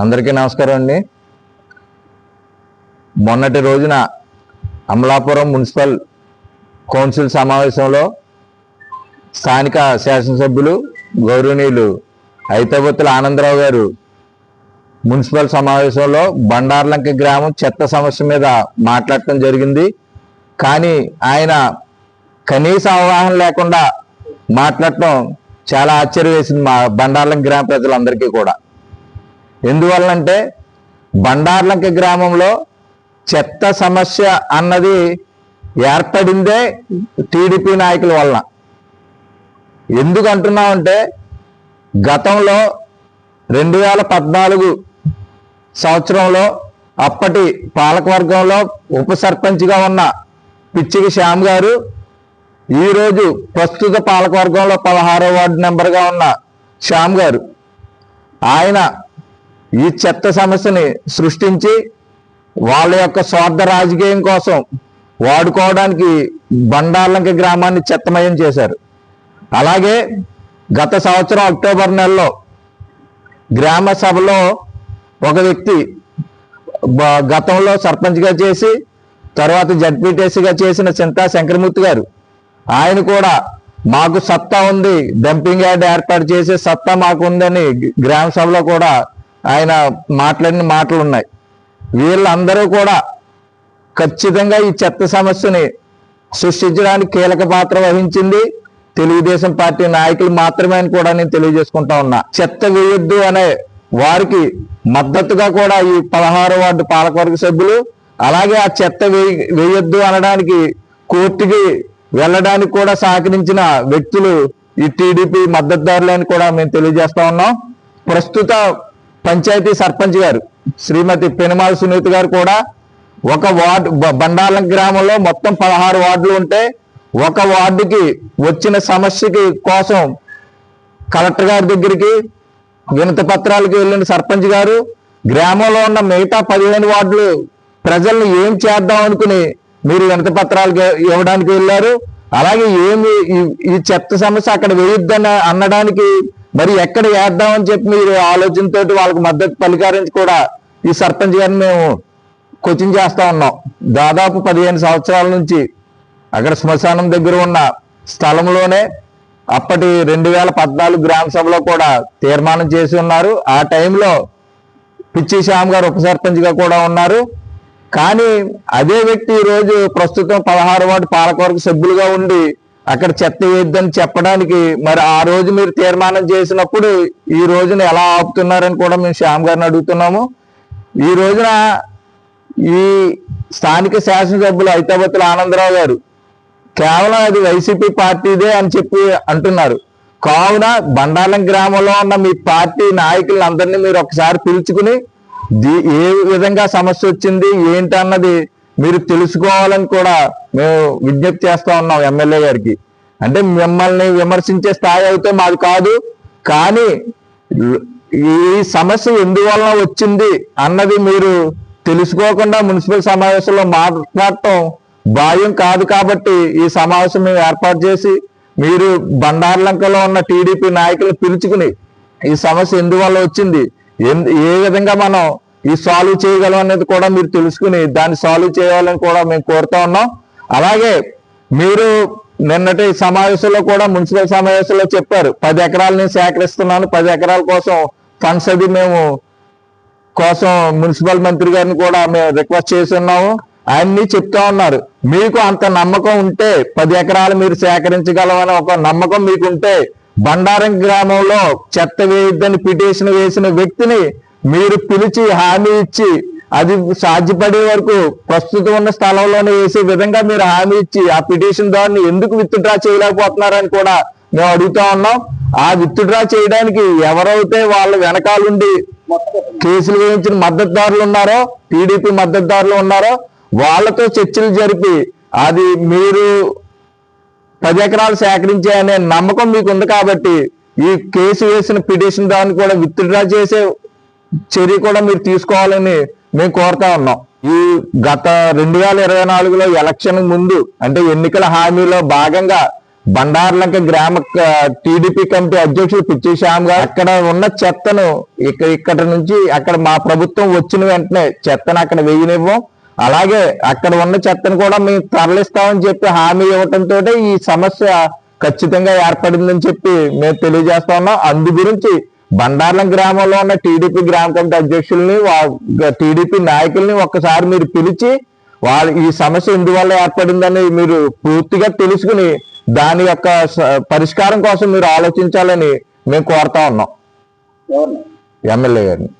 అందరికీ నమస్కారం అండి. మొన్నటి రోజున అమలాపురం మున్సిపల్ కౌన్సిల్ సమావేశంలో స్థానిక శాసనసభ్యులు గౌరవనీయులు ఐతబత్తుల ఆనందరావు గారు మున్సిపల్ సమావేశంలో బండార్లంక గ్రామం చెత్త సమస్య మీద మాట్లాడటం జరిగింది. కానీ ఆయన కనీస అవగాహన లేకుండా మాట్లాడటం చాలా ఆశ్చర్యం వేసింది మా బండార్లం గ్రామ ప్రజలందరికీ కూడా. ఎందువల్లంటే బండార్లంక గ్రామంలో చెత్త సమస్య అన్నది ఏర్పడిందే టీడీపీ నాయకుల వలన. ఎందుకు అంటున్నామంటే గతంలో రెండు వేల పద్నాలుగు సంవత్సరంలో అప్పటి పాలకవర్గంలో ఉప సర్పంచ్గా ఉన్న పిచ్చికి శ్యామ్ గారు ఈరోజు ప్రస్తుత పాలకవర్గంలో పదహారో వార్డు నెంబర్గా ఉన్న శ్యామ్ గారు. ఆయన ఈ చెత్త సమస్యని సృష్టించి వాళ్ళ యొక్క స్వార్థ రాజకీయం కోసం వాడుకోవడానికి బండార్లంక గ్రామాన్ని చెత్తమయం చేశారు. అలాగే గత సంవత్సరం అక్టోబర్ నెలలో గ్రామ సభలో ఒక వ్యక్తి గతంలో సర్పంచ్గా చేసి తర్వాత జడ్పీటీసీగా చేసిన చింతా శంకరమూర్తి గారు. ఆయన కూడా మాకు సత్తా ఉంది డంపింగ్ యార్డ్ ఏర్పాటు చేసే సత్తా మాకు ఉందని గ్రామ సభలో కూడా ఆయన మాట్లాడిన మాటలు ఉన్నాయి. వీళ్ళందరూ కూడా ఖచ్చితంగా ఈ చెత్త సమస్యని సృష్టించడానికి కీలక పాత్ర వహించింది. తెలుగుదేశం పార్టీ నాయకులు మాత్రమే అని కూడా నేను తెలియజేసుకుంటా ఉన్నా. చెత్త వేయొద్దు అనే వారికి మద్దతుగా కూడా ఈ పదహారు వార్డు పాలకవర్గ సభ్యులు అలాగే ఆ చెత్త వేయొద్దు అనడానికి కోర్టుకి వెళ్ళడానికి కూడా సహకరించిన వ్యక్తులు ఈ టీడీపీ మద్దతుదారులని కూడా మేము తెలియజేస్తా ఉన్నాం. ప్రస్తుత పంచాయతీ సర్పంచ్ గారు శ్రీమతి పెనుమాల సునీత గారు కూడా ఒక వార్డు బండాలం గ్రామంలో మొత్తం పదహారు వార్డులు ఉంటే ఒక వార్డుకి వచ్చిన సమస్యకి కోసం కలెక్టర్ గారి దగ్గరికి వినతి పత్రాలకు వెళ్ళిన సర్పంచ్ గారు గ్రామంలో ఉన్న మిగతా పదిహేను వార్డులు ప్రజల్ని ఏం చేద్దాం అనుకుని మీరు వినతి పత్రాలకి ఇవ్వడానికి వెళ్ళారు. అలాగే ఏమి ఈ- ఈ చెత్త సమస్య అక్కడ వేయొద్దని అనడానికి మరి ఎక్కడ వేద్దామని చెప్పి మీరు ఆలోచనతోటి వాళ్ళకి మద్దతు పలికారించి కూడా ఈ సర్పంచ్ గారిని మేము కోచింగ్ చేస్తా ఉన్నాం. దాదాపు పదిహేను సంవత్సరాల నుంచి అక్కడ శ్మశానం దగ్గర ఉన్న స్థలంలోనే అప్పటి రెండు వేల పద్నాలుగు గ్రామ సభలో కూడా తీర్మానం చేసి ఉన్నారు. ఆ టైంలో పిచ్చి శ్యామ్ గారు ఉప సర్పంచ్గా కూడా ఉన్నారు. కానీ అదే వ్యక్తి ఈరోజు రోజు ప్రస్తుతం పదహారు వాటి పాలకవర్గ సభ్యులుగా ఉండి అక్కడ చెత్త వేద్దని చెప్పడానికి మరి ఆ రోజు మీరు తీర్మానం చేసినప్పుడు ఈ రోజున ఎలా ఆపుతున్నారని కూడా మేము శ్యామ్ గారిని అడుగుతున్నాము. ఈ రోజున ఈ స్థానిక శాసనసభ్యులు ఐతాబత్తుల ఆనందరావు గారు కేవలం అది వైసీపీ పార్టీదే అని చెప్పి అంటున్నారు. కావున బండాలం గ్రామంలో ఉన్న మీ పార్టీ నాయకులందరినీ మీరు ఒకసారి పిలుచుకుని ఏ విధంగా సమస్య వచ్చింది ఏంటి అన్నది మీరు తెలుసుకోవాలని కూడా మేము విజ్ఞప్తి చేస్తా ఉన్నాం ఎమ్మెల్యే గారికి. అంటే మిమ్మల్ని విమర్శించే స్థాయి అయితే మాది కాదు కానీ ఈ సమస్య ఎందువల్ల వచ్చింది అన్నది మీరు తెలుసుకోకుండా మున్సిపల్ సమావేశంలో మాట్లాడటం భాయం కాదు కాబట్టి ఈ సమావేశం మేము ఏర్పాటు చేసి మీరు బండార్లంకలో ఉన్న టీడీపీ నాయకులు పిలుచుకుని ఈ సమస్య ఎందువల్ల వచ్చింది? ఏ విధంగా మనం ఈ సాల్వ్ చేయగలం అనేది కూడా మీరు తెలుసుకుని దాన్ని సాల్వ్ చేయాలని కూడా మేము కోరుతా ఉన్నాం. అలాగే మీరు నిన్నటి సమావేశంలో కూడా మున్సిపల్ సమావేశంలో చెప్పారు పది ఎకరాలు నేను సేకరిస్తున్నాను పది ఎకరాల కోసం ఫండ్స్ అది మేము కోసం మున్సిపల్ మంత్రి గారిని కూడా మేము రిక్వెస్ట్ చేసి ఉన్నాము. ఆయన్ని చెప్తా ఉన్నారు మీకు అంత నమ్మకం ఉంటే పది ఎకరాలు మీరు సేకరించగలమని ఒక నమ్మకం మీకు ఉంటే బండారం గ్రామంలో చెత్త వేయొద్దని పిటిషన్ వేసిన వ్యక్తిని మీరు పిలిచి హామీ ఇచ్చి అది సాధ్యపడే వరకు ప్రస్తుతం ఉన్న స్థలంలోనే వేసే విధంగా మీరు హామీ ఇచ్చి ఆ పిటిషన్ దాన్ని ఎందుకు విత్డ్రా చేయలేకపోతున్నారని కూడా మేము అడుగుతా ఉన్నాం. ఆ విత్డ్రా చేయడానికి ఎవరైతే వాళ్ళ వెనకాలండి కేసులు వేయించిన మద్దతుదారులు ఉన్నారో టీడీపీ మద్దతుదారులు ఉన్నారో వాళ్ళతో చర్చలు జరిపి అది మీరు పది ఎకరాలు సేకరించే అనే నమ్మకం మీకు ఉంది కాబట్టి ఈ కేసు వేసిన పిటిషన్ దాన్ని కూడా విత్డ్రా చేసే చర్య కూడా మీరు తీసుకోవాలని మేము కోరుతా ఉన్నాం. ఈ గత రెండు వేల ఇరవై నాలుగులో ఎలక్షన్ ముందు అంటే ఎన్నికల హామీలో భాగంగా బండార్లంక గ్రామ టీడీపీ కమిటీ అధ్యక్షుడు పిచ్చి శ్యామ్ గారు అక్కడ ఉన్న చెత్తను ఇక్కడ ఇక్కడ నుంచి అక్కడ మా ప్రభుత్వం వచ్చిన వెంటనే చెత్తను అక్కడ వేయనివ్వం. అలాగే అక్కడ ఉన్న చెత్తను కూడా మేము తరలిస్తామని చెప్పి హామీ ఇవ్వటంతో ఈ సమస్య ఖచ్చితంగా ఏర్పడిందని చెప్పి మేము తెలియజేస్తా ఉన్నాం. అందు గురించి బండార్లం గ్రామంలో ఉన్న టీడీపీ గ్రామ కమిటీ అధ్యక్షుల్ని టీడీపీ నాయకుల్ని ఒక్కసారి మీరు పిలిచి వాళ్ళు ఈ సమస్య ఎందువల్ల ఏర్పడిందని మీరు పూర్తిగా తెలుసుకుని దాని యొక్క పరిష్కారం కోసం మీరు ఆలోచించాలని మేము కోరుతా ఉన్నాం. ఎమ్మెల్యే గారిని.